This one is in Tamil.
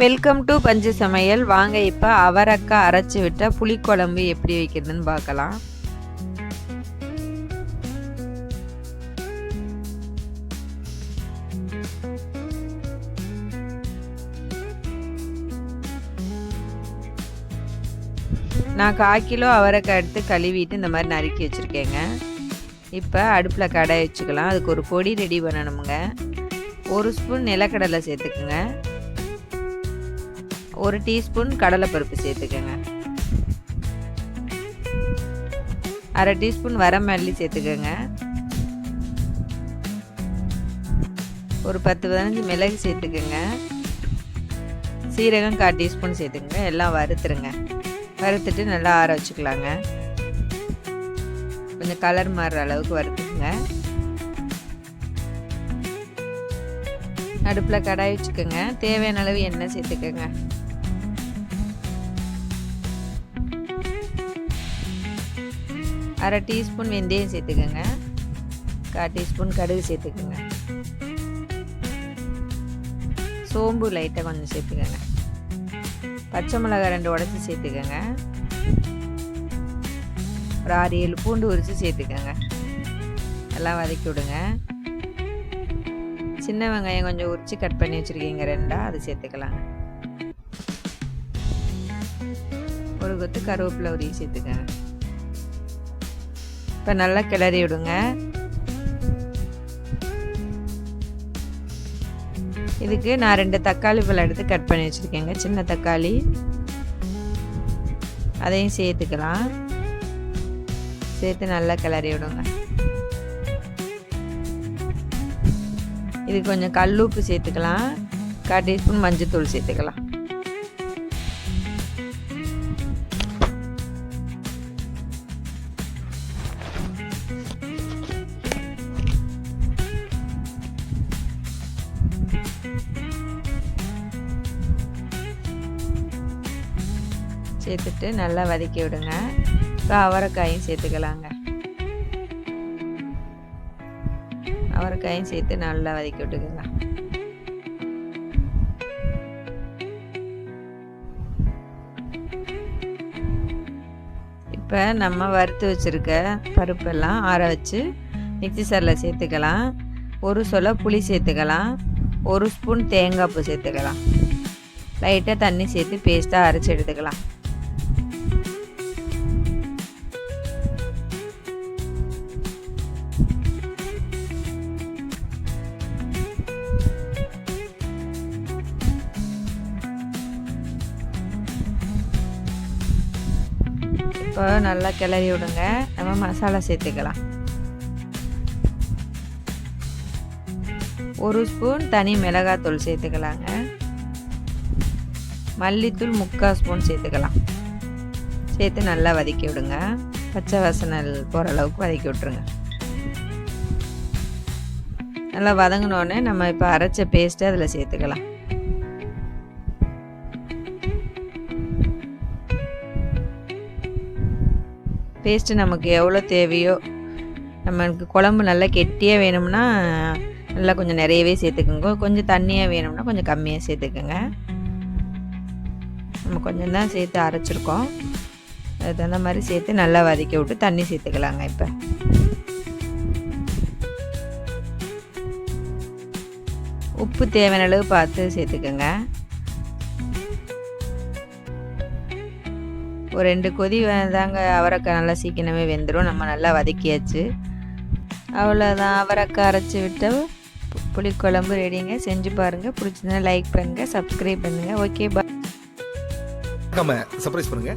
வெல்கம் டு பஞ்சு சமையல். வாங்க இப்போ அவரக்காய் அரைச்சி விட்டால் புளிக்குழம்பு எப்படி வைக்கிறதுன்னு பார்க்கலாம். நான் கால் கிலோ அவரைக்காய் எடுத்து கழுவிட்டு இந்த மாதிரி நறுக்கி வச்சுருக்கேங்க. இப்போ அடுப்பில் கடை வச்சுக்கலாம். அதுக்கு ஒரு பொடி ரெடி பண்ணணுமுங்க. ஒரு ஸ்பூன் நிலக்கடலை சேர்த்துக்குங்க. ஒரு டீஸ்பூன் கடலைப்பருப்பு சேர்த்துக்கோங்க. அரை டீஸ்பூன் வரமல்லி சேர்த்துக்கோங்க. ஒரு பத்து பதினஞ்சு மிளகு சேர்த்துக்கோங்க. சீரகம் கால் டீஸ்பூன் சேர்த்துக்கங்க. எல்லாம் வறுத்துருங்க. வறுத்துட்டு நல்லா ஆற வச்சுக்கலாங்க. கொஞ்சம் கலர் மாறுற அளவுக்கு வறுத்துக்குங்க. அடுப்பில் கடாய் வச்சுக்கோங்க. தேவையான அளவு எண்ணெய் சேர்த்துக்கோங்க. அரை டீஸ்பூன் வெந்தயம் சேர்த்துக்கோங்க. கால் டீஸ்பூன் கடுகு சேர்த்துக்கோங்க. சோம்பு லைட்டாக கொஞ்சம் சேர்த்துக்கோங்க. பச்சை மிளகாய் ரெண்டு உடச்சி சேர்த்துக்கோங்க. ஒரு ஆறு ஏழு பூண்டு உரித்து சேர்த்துக்கோங்க. எல்லாம் வதக்கி விடுங்க. சின்ன வெங்காயம் கொஞ்சம் உரித்து கட் பண்ணி வச்சுருக்கீங்க ரெண்டா அது சேர்த்துக்கலாம். ஒரு கொத்து கருவேப்பிலை உரிய சேர்த்துக்கோங்க. இப்போ நல்லா கிளறி விடுங்க. இதுக்கு நான் ரெண்டு தக்காளி பழம் எடுத்து கட் பண்ணி வச்சுருக்கேங்க. சின்ன தக்காளி. அதையும் சேர்த்துக்கலாம். சேர்த்து நல்லா கிளறி விடுங்க. இது கொஞ்சம் கல் உப்பு சேர்த்துக்கலாம். கால் டீஸ்பூன் மஞ்சத்தூள் சேர்த்துக்கலாம். சேர்த்துட்டு நல்லா வதக்கி விடுங்க. இப்போ அவரைக்காயும் சேர்த்துக்கலாங்க. அவரைக்காயும் சேர்த்து நல்லா வதக்கி விட்டுக்கோங்க. இப்போ நம்ம வறுத்து வச்சுருக்க பருப்பெல்லாம் ஆற வச்சு மிக்சி சாரில் சேர்த்துக்கலாம். ஒரு சொல புளி சேர்த்துக்கலாம். ஒரு ஸ்பூன் தேங்காய் பூ சேர்த்துக்கலாம். லைட்டாக தண்ணி சேர்த்து பேஸ்ட்டாக அரைச்சி எடுத்துக்கலாம். இப்போ நல்லா கிளறி விடுங்க. நம்ம மசாலா சேர்த்துக்கலாம். ஒரு ஸ்பூன் தனி மிளகாத்தூள் சேர்த்துக்கலாங்க. மல்லித்தூள் முக்கால் ஸ்பூன் சேர்த்துக்கலாம். சேர்த்து நல்லா வதக்கி விடுங்க. பச்சை வசனல் போகிற அளவுக்கு வதக்கி விட்ருங்க நல்லா வதங்கினோடனே நம்ம இப்போ அரைச்ச பேஸ்ட்டு அதில் சேர்த்துக்கலாம். பேஸ்ட்டு நமக்கு எவ்வளோ தேவையோ நமக்கு குழம்பு நல்லா கெட்டியாக வேணும்னா நல்லா கொஞ்சம் நிறையவே சேர்த்துக்கோங்க. கொஞ்சம் தண்ணியாக வேணும்னா கொஞ்சம் கம்மியாக சேர்த்துக்கோங்க. நம்ம கொஞ்சம் தான் சேர்த்து அரைச்சிருக்கோம். அது தகுந்த மாதிரி சேர்த்து நல்லா வதக்கி விட்டு தண்ணி சேர்த்துக்கலாங்க இப்போ. உப்பு தேவையான அளவு பார்த்து சேர்த்துக்கோங்க. ஒரு ரெண்டு கொதி தாங்க அவரைக்காய் நல்லா சீக்கிரமே வெந்துடும் நம்ம நல்லா வதக்கியாச்சு. அவ்வளோதான் அவரைக்காய் அரைச்சி விட்டு புளிக்குழம்பு ரெடிங்க செஞ்சு பாருங்கள் பிடிச்சிருந்தா லைக் பண்ணுங்கள் சப்ஸ்கிரைப் பண்ணுங்கள் ஓகே பா மறக்காம சர்ப்ரைஸ் பண்ணுங்க.